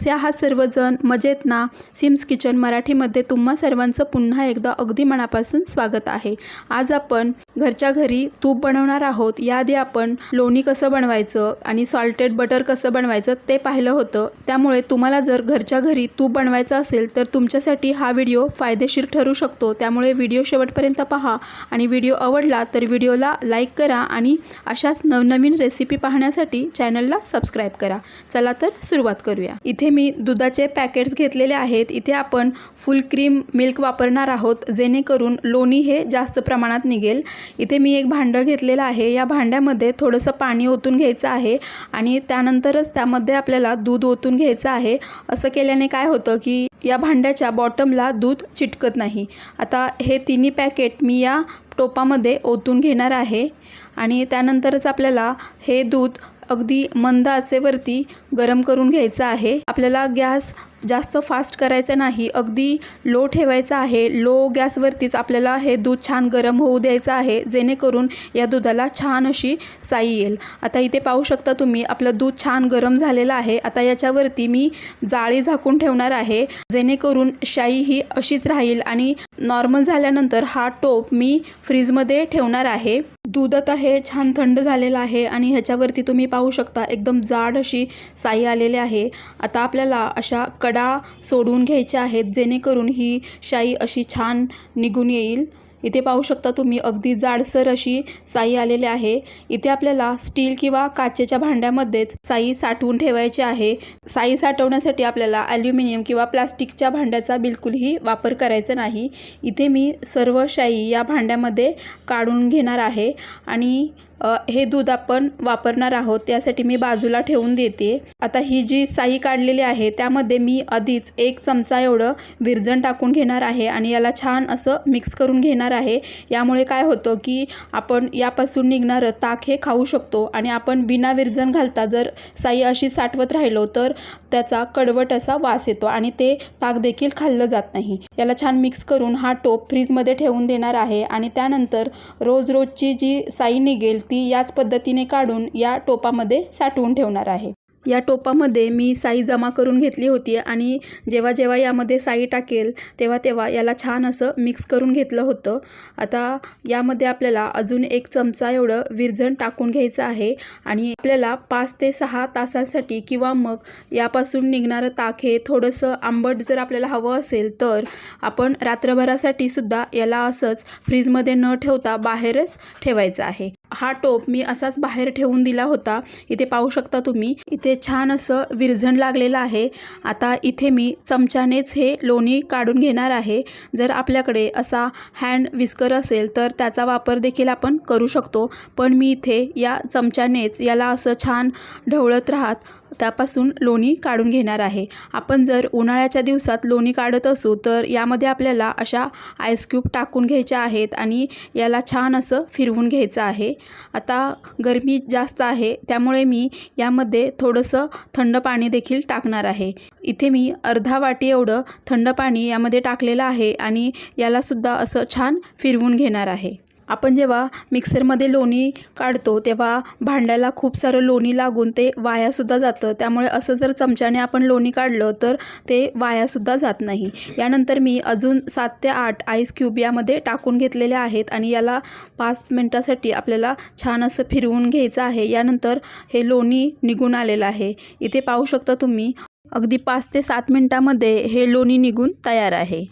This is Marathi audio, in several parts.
कसे आहात सर्वजण. मजेत ना सिम्स किचन मराठीमध्ये तुम्हा सर्वांचं पुन्हा एकदा अगदी मनापासून स्वागत आहे. आज आपण घरच्या घरी तूप बनवणार आहोत. याआधी आपण लोणी कसं बनवायचं आणि सॉल्टेड बटर कसं बनवायचं ते पाहिलं होतं. त्यामुळे तुम्हाला जर घरच्या घरी तूप बनवायचं असेल तर तुमच्यासाठी हा व्हिडिओ फायदेशीर ठरू शकतो. त्यामुळे व्हिडिओ शेवटपर्यंत पहा आणि व्हिडिओ आवडला तर व्हिडिओला लाईक करा आणि अशाच नवनवीन रेसिपी पाहण्यासाठी चॅनलला सबस्क्राईब करा. चला तर सुरुवात करूया. इथे मी दुधाचे पॅकेट्स घेतलेले आहेत. इथे आपण फुल क्रीम मिल्क वापरणार आहोत जेणेकरून लोणी हे जास्त प्रमाणात निघेल. इथे मी एक भांडं घेतलेलं आहे. या भांड्यामध्ये थोडंसं पाणी ओतून घ्यायचं आहे आणि त्यानंतरच त्यामध्ये आपल्याला दूध ओतून घ्यायचं आहे. असं केल्याने काय होतं की या भांड्याच्या बॉटमला दूध चिटकत नाही. आता हे तिन्ही पॅकेट मी या टोपामध्ये ओतून घेणार आहे आणि त्यानंतरच आपल्याला हे दूध अगदी मंद आचेवरती गरम करून घ्यायचं आहे. आपल्याला गॅस जास्त फास्ट करायचं नाही अगदी लो ठेवायचा आहे. लो गॅसवरतीच आपल्याला हे दूध छान गरम होऊ द्यायचं आहे जेणेकरून या दुधाला छान अशी साई येईल. आता इथे पाहू शकता तुम्ही आपलं दूध छान गरम झालेलं आहे. आता याच्यावरती मी जाळी झाकून ठेवणार आहे जेणेकरून शाई ही अशीच राहील आणि नॉर्मल झाल्यानंतर हा टोप मी फ्रीजमध्ये ठेवणार आहे. दूध आता हे छान थंड झालेलं आहे आणि ह्याच्यावरती तुम्ही पाहू शकता एकदम जाड अशी साई आलेली आहे. आता आपल्याला अशा कडा सोडून घ्यायच्या आहेत जेणेकरून ही शाई अशी छान निघून येईल. इथे पाहू शकता तुम्ही अगदी जाडसर अशी साई आलेली आहे. इथे आपल्याला स्टील किंवा काचेच्या भांड्यामध्येच साई साठवून ठेवायची आहे. साई साठवण्यासाठी आपल्याला ॲल्युमिनियम किंवा प्लास्टिकच्या भांड्याचा बिलकुलही वापर करायचा नाही. इथे मी सर्व शाई या भांड्यामध्ये काढून घेणार आहे. आणि हे दूध आपण वापरणार आहोत त्यासाठी मी बाजूला ठेवून देते. आता ही जी साई काढलेली आहे त्यामध्ये मी आधीच एक चमचा एवढं विरजण टाकून घेणार आहे आणि याला छान असं मिक्स करून घेणार आहे. यामुळे काय होतं की आपण यापासून निघणारं ताक हे खाऊ शकतो आणि आपण बिना विरजण घालता जर साई अशी साठवत राहिलो तर त्याचा कडवट असा वास येतो आणि ते ताक देखील खाल्लं जात नाही. याला छान मिक्स करून हा टोप फ्रीजमध्ये ठेवून देणार आहे आणि त्यानंतर रोज रोजची जी साई निघेल ती याच पद्धतीने काढून या टोपामध्ये साठवून ठेवणार आहे. या टोपामध्ये मी साई जमा करून घेतली होती आणि जेव्हा जेव्हा यामध्ये साई टाकेल तेव्हा तेव्हा याला छान असं मिक्स करून घेतलं होतं. आता यामध्ये आपल्याला अजून एक चमचा एवढं विरजण टाकून घ्यायचं आहे आणि आपल्याला पाच ते सहा तासांसाठी किंवा मग यापासून निघणारं ताक हे थोडंसं आंबट जर आपल्याला हवं असेल तर आपण रात्रभरासाठी सुद्धा याला असंच फ्रीजमध्ये न ठेवता बाहेरच ठेवायचं आहे. हा टोप मी असाच बाहेर ठेवून दिला होता. इथे पाहू शकता तुम्ही. इथे छान असं विरझण लागलेलं आहे. आता इथे मी चमच्यानेच हे लोणी काढून घेणार आहे. जर आपल्याकडे असा हँड विस्कर असेल तर त्याचा वापर देखील आपण करू शकतो. पण मी इथे या चमच्यानेच याला असं छान ढवळत राहत त्यापासून लोणी काढून घेणार आहे. आपण जर उन्हाळ्याच्या दिवसात लोणी काढत असू तर यामध्ये आपल्याला अशा आईसक्यूब टाकून घ्यायच्या आहेत आणि याला छान असं फिरवून घ्यायचं आहे. आता गरमी जास्त आहे त्यामुळे मी यामध्ये थोडंसं थंड पाणी देखील टाकणार आहे. इथे मी अर्धा वाटी एवढं थंड पाणी यामध्ये टाकलेलं आहे आणि यालासुद्धा असं छान फिरवून घेणार आहे. आपण जेव्हा मिक्सरमध्ये लोणी काढतो तेव्हा भांड्याला खूप सारं लोणी लागून ते वायासुद्धा जातं. त्यामुळे असं जर चमच्याने आपण लोणी काढलं तर ते वायासुद्धा जात नाही. यानंतर मी अजून सात ते आठ आईस क्यूब यामध्ये टाकून घेतलेले आहेत आणि याला पाच मिनटासाठी आपल्याला छान असं फिरवून घ्यायचं आहे. यानंतर हे लोणी निघून आलेलं आहे. इथे पाहू शकता तुम्ही अगदी पाच ते सात मिनटामध्ये हे लोणी निघून तयार आहे.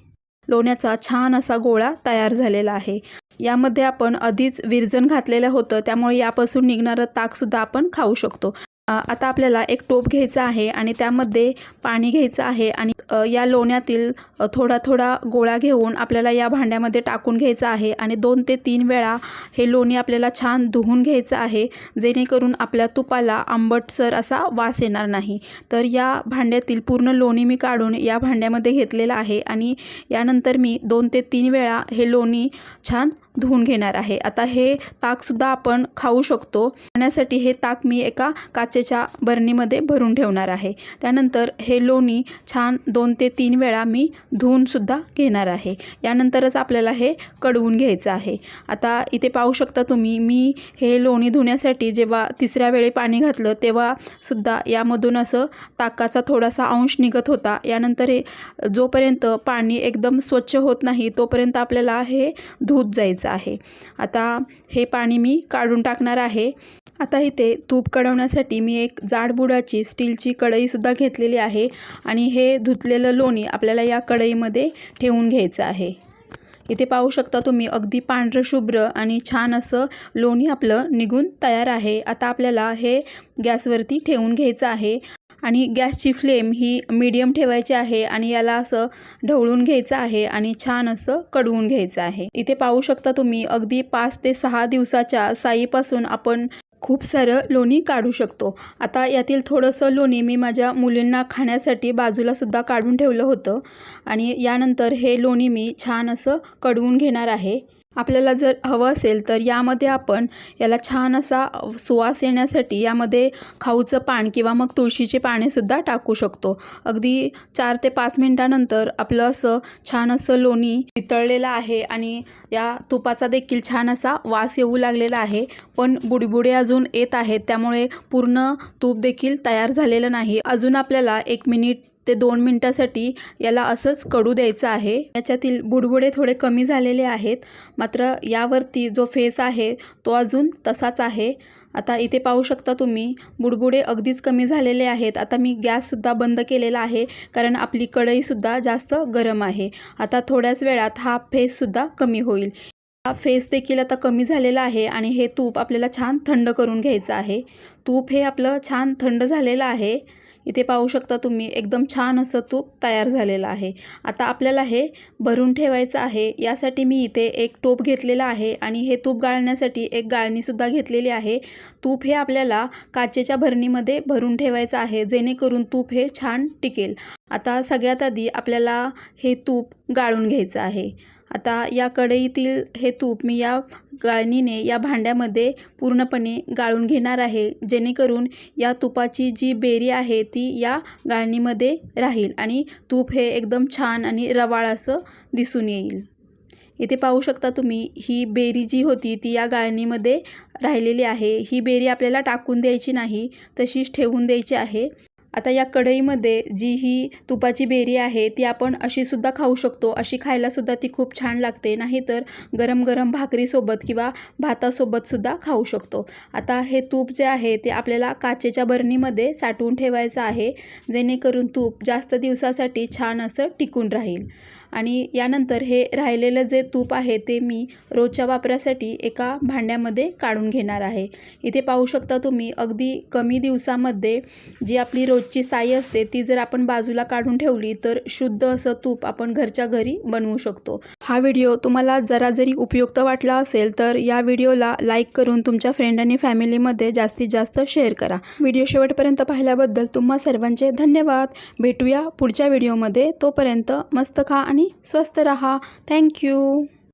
लोण्याचा छान असा गोळा तयार झालेला आहे. यामध्ये आपण आधीच विरजण घातलेलं होतं त्यामुळे यापासून निघणारं ताकसुद्धा आपण खाऊ शकतो. आता आपल्याला एक टोप घ्यायचा आहे आणि त्यामध्ये पाणी घ्यायचं आहे आणि या लोण्यातील थोडा थोडा गोळा घेऊन आपल्याला या भांड्यामध्ये टाकून घ्यायचं आहे आणि दोन ते तीन वेळा हे लोणी आपल्याला छान धुवून घ्यायचं आहे जेणेकरून आपल्या तुपाला आंबटसर असा वास येणार नाही. तर या भांड्यातील पूर्ण लोणी मी काढून या भांड्यामध्ये घेतलेलं आहे आणि यानंतर मी दोन ते तीन वेळा हे लोणी छान धुवून घेणार आहे. आता हे ताकसुद्धा आपण खाऊ शकतो. खाण्यासाठी हे ताक मी एका काचेच्या बरणीमध्ये भरून ठेवणार आहे. त्यानंतर हे लोणी छान दोन ते तीन वेळा मी धुवूनसुद्धा घेणार आहे. यानंतरच आपल्याला हे कडवून घ्यायचं आहे. आता इथे पाहू शकता तुम्ही मी हे लोणी धुण्यासाठी जेव्हा तिसऱ्या वेळी पाणी घातलं तेव्हा सुद्धा यामधून असं ताकाचा थोडासा अंश निघत होता. यानंतर हे जोपर्यंत पाणी एकदम स्वच्छ होत नाही तोपर्यंत आपल्याला हे धूत जायचं आहे. आता हे पाणी मी काढून टाकणार आहे. आता इथे तूप कढवण्यासाठी मी एक जाडबुडाची स्टीलची कढईसुद्धा घेतलेली आहे आणि हे धुतलेलं लोणी आपल्याला या कढईमध्ये ठेवून घ्यायचं आहे. इथे पाहू शकता तुम्ही अगदी पांढरं शुभ्र आणि छान असं लोणी आपलं निघून तयार आहे. आता आपल्याला हे गॅसवरती ठेवून घ्यायचं आहे. आणि गॅसची फ्लेम ही मीडियम ठेवायची आहे आणि याला असं ढवळून घ्यायचं आहे आणि छान असं कडवून घ्यायचं आहे. इथे पाहू शकता तुम्ही अगदी पाच ते सहा दिवसाच्या साईपासून आपण खूप सारं लोणी काढू शकतो. आता यातील थोडंसं लोणी मी माझ्या मुलींना खाण्यासाठी बाजूलासुद्धा काढून ठेवलं होतं आणि यानंतर हे लोणी मी छान असं कडवून घेणार आहे. आपल्याला जर हवं असेल तर यामध्ये आपण याला छान असा सुवास येण्यासाठी यामध्ये खाऊचं पान किंवा मग तुळशीचे पानेसुद्धा टाकू शकतो. अगदी चार ते पाच मिनटानंतर आपलं असं छान असं लोणी वितळलेलं आहे आणि या तुपाचा देखील छान असा वास येऊ लागलेला आहे. पण बुडबुडे अजून येत आहेत त्यामुळे पूर्ण तूप देखील तयार झालेलं नाही. अजून आपल्याला एक मिनिट ते दोन मिनटासाठी याला असंच कडू द्यायचं आहे. याच्यातील बुडबुडे थोडे कमी झालेले आहेत. मात्र यावरती जो फेस आहे तो अजून तसाच आहे. आता इथे पाहू शकता तुम्ही बुडबुडे अगदीच कमी झालेले आहेत. आता मी गॅससुद्धा बंद केलेला आहे कारण आपली कढईसुद्धा जास्त गरम आहे. आता थोड्याच वेळात हा फेससुद्धा कमी होईल. हा फेस देखील आता कमी झालेला आहे आणि हे तूप आपल्याला छान थंड करून घ्यायचं आहे. तूप हे आपलं छान थंड झालेलं आहे. इथे पाहू शकता तुम्ही एकदम छान असं तूप तयार झालेलं आहे. आता आपल्याला हे भरून ठेवायचं आहे. यासाठी मी इथे एक टोप घेतलेला आहे आणि हे तूप गाळण्यासाठी एक गाळणीसुद्धा घेतलेली आहे. तूप हे आपल्याला काचेच्या भरणीमध्ये भरून ठेवायचं आहे जेणेकरून तूप हे छान टिकेल. आता सगळ्यात आधी आपल्याला हे तूप गाळून घ्यायचं आहे. आता या कढईतील हे तूप मी या गाळणीने या भांड्यामध्ये पूर्णपणे गाळून घेणार आहे जेणेकरून या तुपाची जी बेरी आहे ती या गाळणीमध्ये राहील आणि तूप हे एकदम छान आणि रवाळ असं दिसून येईल. इथे पाहू शकता तुम्ही ही बेरी जी होती ती या गाळणीमध्ये राहिलेली आहे. ही बेरी आपल्याला टाकून द्यायची नाही तशीच ठेवून द्यायची आहे. आता या कढईमध्ये जी ही तुपाची बेरी आहे ती आपण अशीसुद्धा खाऊ शकतो. अशी खायलासुद्धा ती खूप छान लागते. नाहीतर गरम गरम भाकरीसोबत किंवा भातासोबतसुद्धा खाऊ शकतो. आता हे तूप जे आहे ते आपल्याला काचेच्या बरणीमध्ये साठवून ठेवायचं आहे. जेणेकरून तूप जास्त दिवसासाठी छान असं टिकून राहील. आणि यानंतर हे राहिलेलं जे तूप आहे ते मी रोजच्या वापरासाठी एका भांड्यामध्ये काढून घेणार आहे. इथे पाहू शकता तुम्ही अगदी कमी दिवसामध्ये जी आपली रोजची साई असते ती जर आपण बाजूला काढून ठेवली तर शुद्ध असं तूप आपण घरच्या घरी बनवू शकतो. हा व्हिडिओ तुम्हाला जरा जरी उपयुक्त वाटला असेल तर या व्हिडिओला लाईक करून तुमच्या फ्रेंड आणि फॅमिलीमध्ये जास्तीत जास्त शेअर करा. व्हिडिओ शेवटपर्यंत पाहिल्याबद्दल तुम्हा सर्वांचे धन्यवाद. भेटूया पुढच्या व्हिडिओमध्ये. तोपर्यंत मस्त खा आणि आणि स्वस्त रहा. थँक्यू